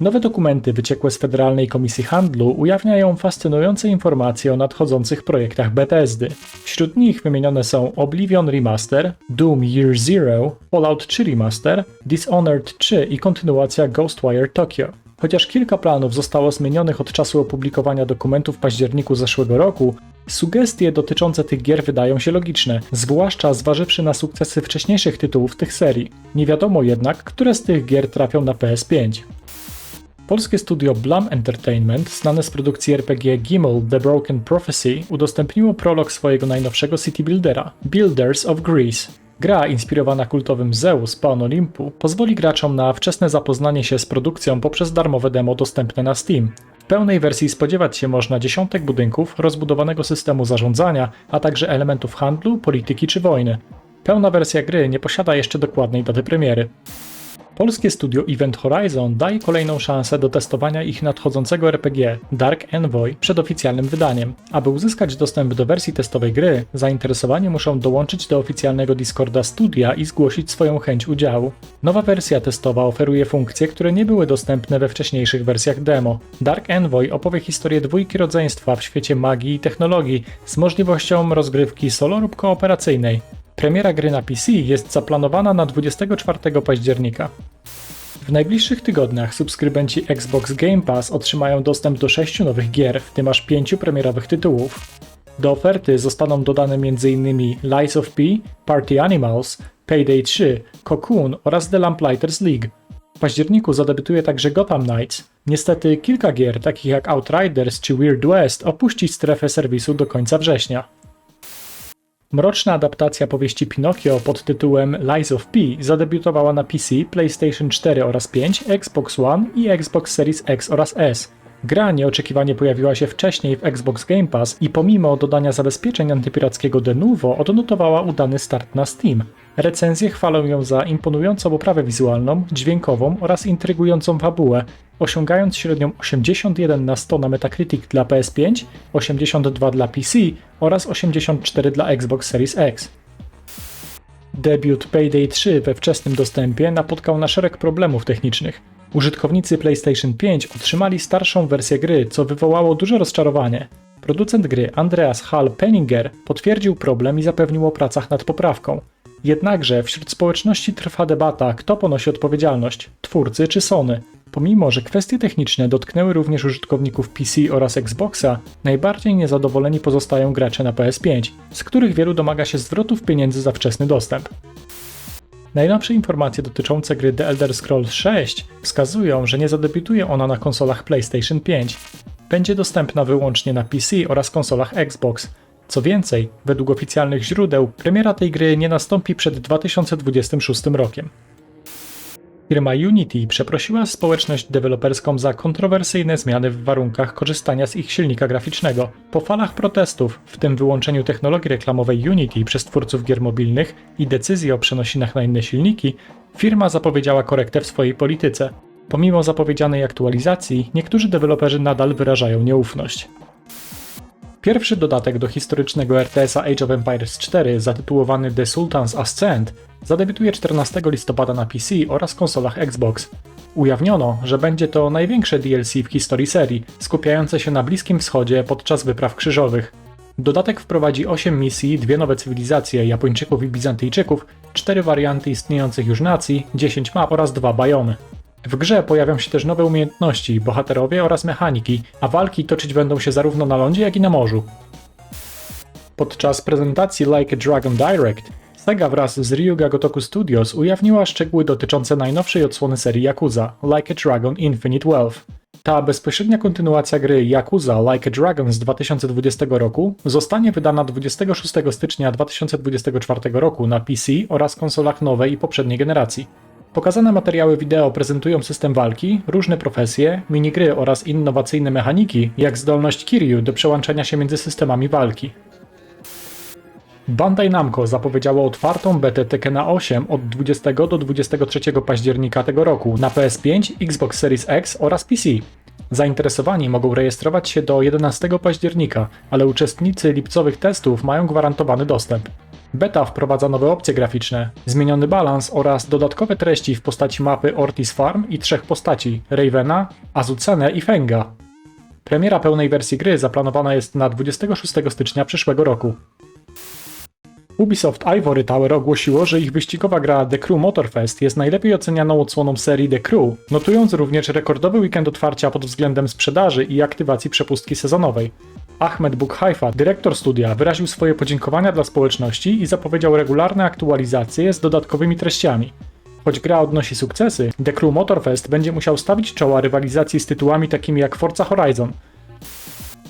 Nowe dokumenty wyciekłe z Federalnej Komisji Handlu ujawniają fascynujące informacje o nadchodzących projektach Bethesdy. Wśród nich wymienione są Oblivion Remaster, Doom Year Zero, Fallout 3 Remaster, Dishonored 3 i kontynuacja Ghostwire Tokyo. Chociaż kilka planów zostało zmienionych od czasu opublikowania dokumentów w październiku zeszłego roku, sugestie dotyczące tych gier wydają się logiczne, zwłaszcza zważywszy na sukcesy wcześniejszych tytułów tych serii. Nie wiadomo jednak, które z tych gier trafią na PS5. Polskie studio Blum Entertainment, znane z produkcji RPG Gimel The Broken Prophecy, udostępniło prolog swojego najnowszego city buildera, Builders of Greece. Gra inspirowana kultowym Zeus Pan Olimpu pozwoli graczom na wczesne zapoznanie się z produkcją poprzez darmowe demo dostępne na Steam. W pełnej wersji spodziewać się można dziesiątek budynków, rozbudowanego systemu zarządzania, a także elementów handlu, polityki czy wojny. Pełna wersja gry nie posiada jeszcze dokładnej daty premiery. Polskie studio Event Horizon daje kolejną szansę do testowania ich nadchodzącego RPG Dark Envoy przed oficjalnym wydaniem. Aby uzyskać dostęp do wersji testowej gry, zainteresowani muszą dołączyć do oficjalnego Discorda studia i zgłosić swoją chęć udziału. Nowa wersja testowa oferuje funkcje, które nie były dostępne we wcześniejszych wersjach demo. Dark Envoy opowie historię dwójki rodzeństwa w świecie magii i technologii z możliwością rozgrywki solo lub kooperacyjnej. Premiera gry na PC jest zaplanowana na 24 października. W najbliższych tygodniach subskrybenci Xbox Game Pass otrzymają dostęp do 6 nowych gier, w tym aż 5 premierowych tytułów. Do oferty zostaną dodane m.in. Lies of P, Party Animals, Payday 3, Cocoon oraz The Lamplighters League. W październiku zadebiutuje także Gotham Knights. Niestety kilka gier, takich jak Outriders czy Weird West, opuści strefę serwisu do końca września. Mroczna adaptacja powieści Pinokio pod tytułem Lies of P zadebiutowała na PC, PlayStation 4 oraz 5, Xbox One i Xbox Series X oraz S. Gra nieoczekiwanie pojawiła się wcześniej w Xbox Game Pass i pomimo dodania zabezpieczeń antypirackiego Denuvo odnotowała udany start na Steam. Recenzje chwalą ją za imponującą oprawę wizualną, dźwiękową oraz intrygującą fabułę, osiągając średnią 81 na 100 na Metacritic dla PS5, 82 dla PC oraz 84 dla Xbox Series X. Debiut Payday 3 we wczesnym dostępie napotkał na szereg problemów technicznych. Użytkownicy PlayStation 5 otrzymali starszą wersję gry, co wywołało duże rozczarowanie. Producent gry Andreas Hall Penninger potwierdził problem i zapewnił o pracach nad poprawką. Jednakże wśród społeczności trwa debata, kto ponosi odpowiedzialność twórcy czy Sony. Pomimo, że kwestie techniczne dotknęły również użytkowników PC oraz Xboxa, najbardziej niezadowoleni pozostają gracze na PS5, z których wielu domaga się zwrotów pieniędzy za wczesny dostęp. Najnowsze informacje dotyczące gry The Elder Scrolls 6 wskazują, że nie zadebiutuje ona na konsolach PlayStation 5. Będzie dostępna wyłącznie na PC oraz konsolach Xbox. Co więcej, według oficjalnych źródeł, premiera tej gry nie nastąpi przed 2026 rokiem. Firma Unity przeprosiła społeczność deweloperską za kontrowersyjne zmiany w warunkach korzystania z ich silnika graficznego. Po falach protestów, w tym wyłączeniu technologii reklamowej Unity przez twórców gier mobilnych i decyzji o przenosinach na inne silniki, firma zapowiedziała korektę w swojej polityce. Pomimo zapowiedzianej aktualizacji, niektórzy deweloperzy nadal wyrażają nieufność. Pierwszy dodatek do historycznego RTS-a Age of Empires 4, zatytułowany The Sultan's Ascent, zadebiutuje 14 listopada na PC oraz konsolach Xbox. Ujawniono, że będzie to największe DLC w historii serii, skupiające się na Bliskim Wschodzie podczas wypraw krzyżowych. Dodatek wprowadzi 8 misji, dwie nowe cywilizacje Japończyków i Bizantyjczyków, 4 warianty istniejących już nacji, 10 map oraz 2 bajony. W grze pojawią się też nowe umiejętności, bohaterowie oraz mechaniki, a walki toczyć będą się zarówno na lądzie, jak i na morzu. Podczas prezentacji Like a Dragon Direct Sega wraz z Ryuga Gotoku Studios ujawniła szczegóły dotyczące najnowszej odsłony serii Yakuza Like a Dragon Infinite Wealth. Ta bezpośrednia kontynuacja gry Yakuza Like a Dragon z 2020 roku zostanie wydana 26 stycznia 2024 roku na PC oraz konsolach nowej i poprzedniej generacji. Pokazane materiały wideo prezentują system walki, różne profesje, minigry oraz innowacyjne mechaniki, jak zdolność Kiryu do przełączania się między systemami walki. Bandai Namco zapowiedziało otwartą betę Tekkena 8 od 20 do 23 października tego roku na PS5, Xbox Series X oraz PC. Zainteresowani mogą rejestrować się do 11 października, ale uczestnicy lipcowych testów mają gwarantowany dostęp. Beta wprowadza nowe opcje graficzne, zmieniony balans oraz dodatkowe treści w postaci mapy Ortiz Farm i trzech postaci Ravena, Azucene i Fenga. Premiera pełnej wersji gry zaplanowana jest na 26 stycznia przyszłego roku. Ubisoft Ivory Tower ogłosiło, że ich wyścigowa gra The Crew Motorfest jest najlepiej ocenianą odsłoną serii The Crew, notując również rekordowy weekend otwarcia pod względem sprzedaży i aktywacji przepustki sezonowej. Ahmed Bukhaifa, dyrektor studia, wyraził swoje podziękowania dla społeczności i zapowiedział regularne aktualizacje z dodatkowymi treściami. Choć gra odnosi sukcesy, The Crew Motorfest będzie musiał stawić czoła rywalizacji z tytułami takimi jak Forza Horizon.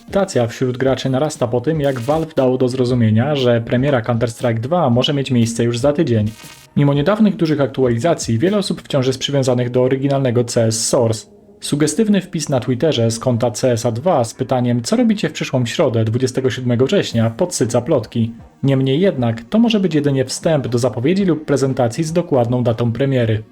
Stacja wśród graczy narasta po tym, jak Valve dało do zrozumienia, że premiera Counter-Strike 2 może mieć miejsce już za tydzień. Mimo niedawnych dużych aktualizacji, wiele osób wciąż jest przywiązanych do oryginalnego CS Source. Sugestywny wpis na Twitterze z konta CSA2 z pytaniem, co robicie w przyszłą środę 27 września, podsyca plotki. Niemniej jednak, to może być jedynie wstęp do zapowiedzi lub prezentacji z dokładną datą premiery.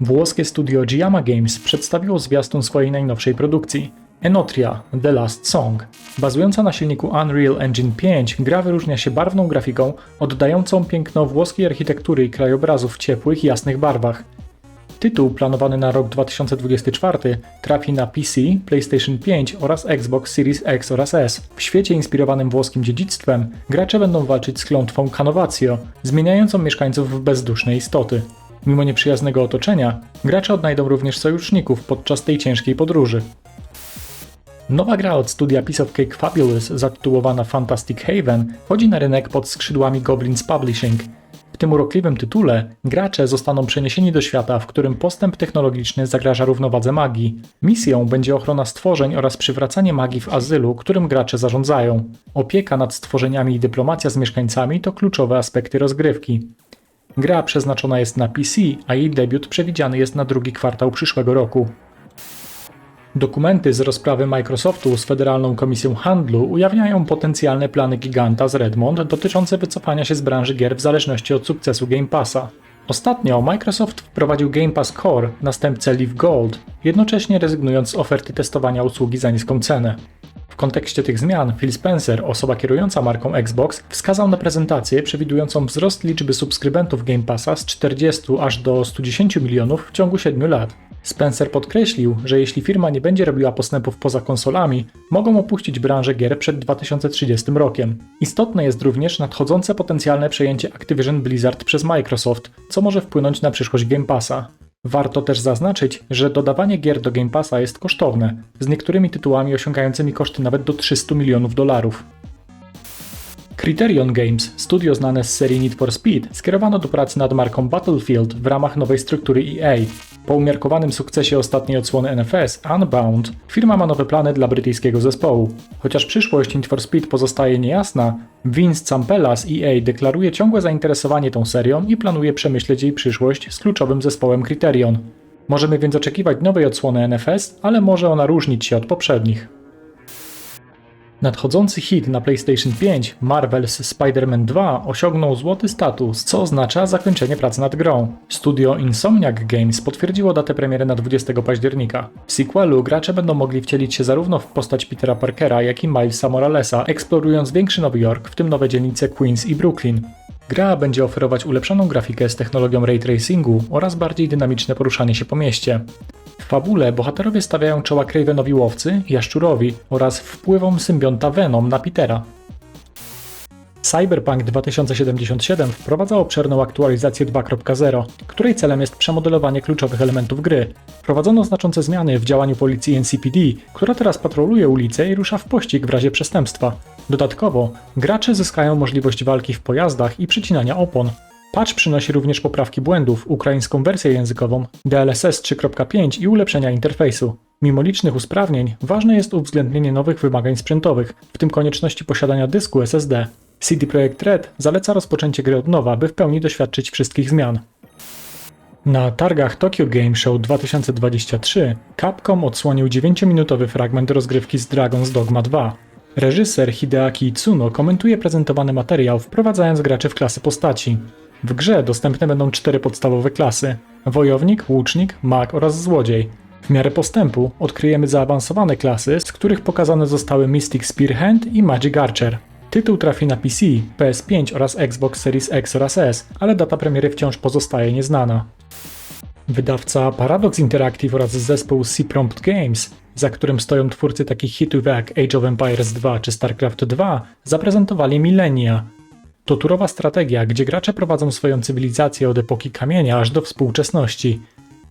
Włoskie studio Giamma Games przedstawiło zwiastun swojej najnowszej produkcji. Enotria The Last Song. Bazująca na silniku Unreal Engine 5, gra wyróżnia się barwną grafiką, oddającą piękno włoskiej architektury i krajobrazów w ciepłych, jasnych barwach. Tytuł planowany na rok 2024 trafi na PC, PlayStation 5 oraz Xbox Series X oraz S. W świecie inspirowanym włoskim dziedzictwem gracze będą walczyć z klątwą Canovatio, zmieniającą mieszkańców w bezduszne istoty. Mimo nieprzyjaznego otoczenia, gracze odnajdą również sojuszników podczas tej ciężkiej podróży. Nowa gra od studia Piece of Cake Fabulous, zatytułowana Fantastic Haven, wchodzi na rynek pod skrzydłami Goblins Publishing. Tym urokliwym tytule gracze zostaną przeniesieni do świata, w którym postęp technologiczny zagraża równowadze magii. Misją będzie ochrona stworzeń oraz przywracanie magii w azylu, którym gracze zarządzają. Opieka nad stworzeniami i dyplomacja z mieszkańcami to kluczowe aspekty rozgrywki. Gra przeznaczona jest na PC, a jej debiut przewidziany jest na drugi kwartał przyszłego roku. Dokumenty z rozprawy Microsoftu z Federalną Komisją Handlu ujawniają potencjalne plany giganta z Redmond dotyczące wycofania się z branży gier w zależności od sukcesu Game Passa. Ostatnio Microsoft wprowadził Game Pass Core, następcę Live Gold, jednocześnie rezygnując z oferty testowania usługi za niską cenę. W kontekście tych zmian Phil Spencer, osoba kierująca marką Xbox, wskazał na prezentację przewidującą wzrost liczby subskrybentów Game Passa z 40 aż do 110 milionów w ciągu 7 lat. Spencer podkreślił, że jeśli firma nie będzie robiła postępów poza konsolami, mogą opuścić branżę gier przed 2030 rokiem. Istotne jest również nadchodzące potencjalne przejęcie Activision Blizzard przez Microsoft, co może wpłynąć na przyszłość Game Passa. Warto też zaznaczyć, że dodawanie gier do Game Passa jest kosztowne, z niektórymi tytułami osiągającymi koszty nawet do 300 milionów dolarów. Criterion Games, studio znane z serii Need for Speed, skierowano do pracy nad marką Battlefield w ramach nowej struktury EA. Po umiarkowanym sukcesie ostatniej odsłony NFS, Unbound, firma ma nowe plany dla brytyjskiego zespołu. Chociaż przyszłość Need for Speed pozostaje niejasna, Vince Zampella z EA deklaruje ciągłe zainteresowanie tą serią i planuje przemyśleć jej przyszłość z kluczowym zespołem Criterion. Możemy więc oczekiwać nowej odsłony NFS, ale może ona różnić się od poprzednich. Nadchodzący hit na PlayStation 5 Marvel's Spider-Man 2 osiągnął złoty status, co oznacza zakończenie pracy nad grą. Studio Insomniac Games potwierdziło datę premiery na 20 października. W sequelu gracze będą mogli wcielić się zarówno w postać Petera Parkera, jak i Milesa Moralesa, eksplorując większy Nowy Jork, w tym nowe dzielnice Queens i Brooklyn. Gra będzie oferować ulepszoną grafikę z technologią ray tracingu oraz bardziej dynamiczne poruszanie się po mieście. Fabule bohaterowie stawiają czoła Cravenowi łowcy, Jaszczurowi oraz wpływom symbionta Venom na Petera. Cyberpunk 2077 wprowadza obszerną aktualizację 2.0, której celem jest przemodelowanie kluczowych elementów gry. Wprowadzono znaczące zmiany w działaniu policji NCPD, która teraz patroluje ulice i rusza w pościg w razie przestępstwa. Dodatkowo, gracze zyskają możliwość walki w pojazdach i przycinania opon. Patch przynosi również poprawki błędów, ukraińską wersję językową, DLSS 3.5 i ulepszenia interfejsu. Mimo licznych usprawnień, ważne jest uwzględnienie nowych wymagań sprzętowych, w tym konieczności posiadania dysku SSD. CD Projekt Red zaleca rozpoczęcie gry od nowa, by w pełni doświadczyć wszystkich zmian. Na targach Tokyo Game Show 2023 Capcom odsłonił 9-minutowy fragment rozgrywki z Dragon's Dogma 2. Reżyser Hideaki Itsuno komentuje prezentowany materiał, wprowadzając graczy w klasy postaci. W grze dostępne będą cztery podstawowe klasy: wojownik, łucznik, mag oraz złodziej. W miarę postępu odkryjemy zaawansowane klasy, z których pokazane zostały Mystic Spearhand i Magic Archer. Tytuł trafi na PC, PS5 oraz Xbox Series X oraz S, ale data premiery wciąż pozostaje nieznana. Wydawca Paradox Interactive oraz zespół C-Prompt Games, za którym stoją twórcy takich hitów jak Age of Empires 2 czy StarCraft 2, zaprezentowali Millennia. To turowa strategia, gdzie gracze prowadzą swoją cywilizację od epoki kamienia aż do współczesności.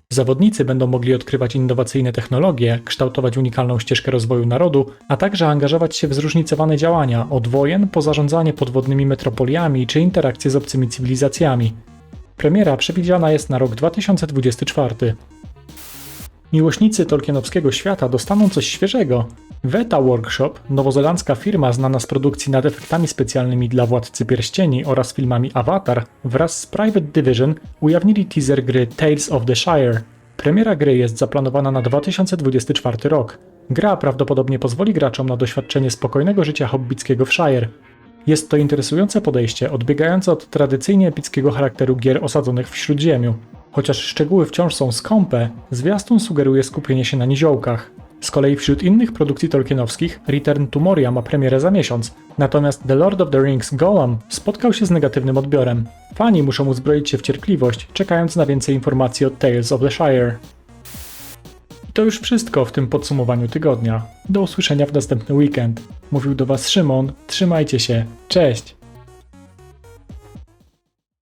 Zawodnicy będą mogli odkrywać innowacyjne technologie, kształtować unikalną ścieżkę rozwoju narodu, a także angażować się w zróżnicowane działania, od wojen po zarządzanie podwodnymi metropoliami czy interakcje z obcymi cywilizacjami. Premiera przewidziana jest na rok 2024. Miłośnicy Tolkienowskiego świata dostaną coś świeżego. Veta Workshop, nowozelandzka firma znana z produkcji nad efektami specjalnymi dla Władcy Pierścieni oraz filmami Avatar, wraz z Private Division ujawnili teaser gry Tales of the Shire. Premiera gry jest zaplanowana na 2024 rok. Gra prawdopodobnie pozwoli graczom na doświadczenie spokojnego życia hobbickiego w Shire. Jest to interesujące podejście, odbiegające od tradycyjnie epickiego charakteru gier osadzonych w Śródziemiu. Chociaż szczegóły wciąż są skąpe, zwiastun sugeruje skupienie się na niziołkach. Z kolei wśród innych produkcji tolkienowskich Return to Moria ma premierę za miesiąc, natomiast The Lord of the Rings Gollum spotkał się z negatywnym odbiorem. Fani muszą uzbroić się w cierpliwość, czekając na więcej informacji od Tales of the Shire. To już wszystko w tym podsumowaniu tygodnia. Do usłyszenia w następny weekend. Mówił do Was Szymon, trzymajcie się, cześć!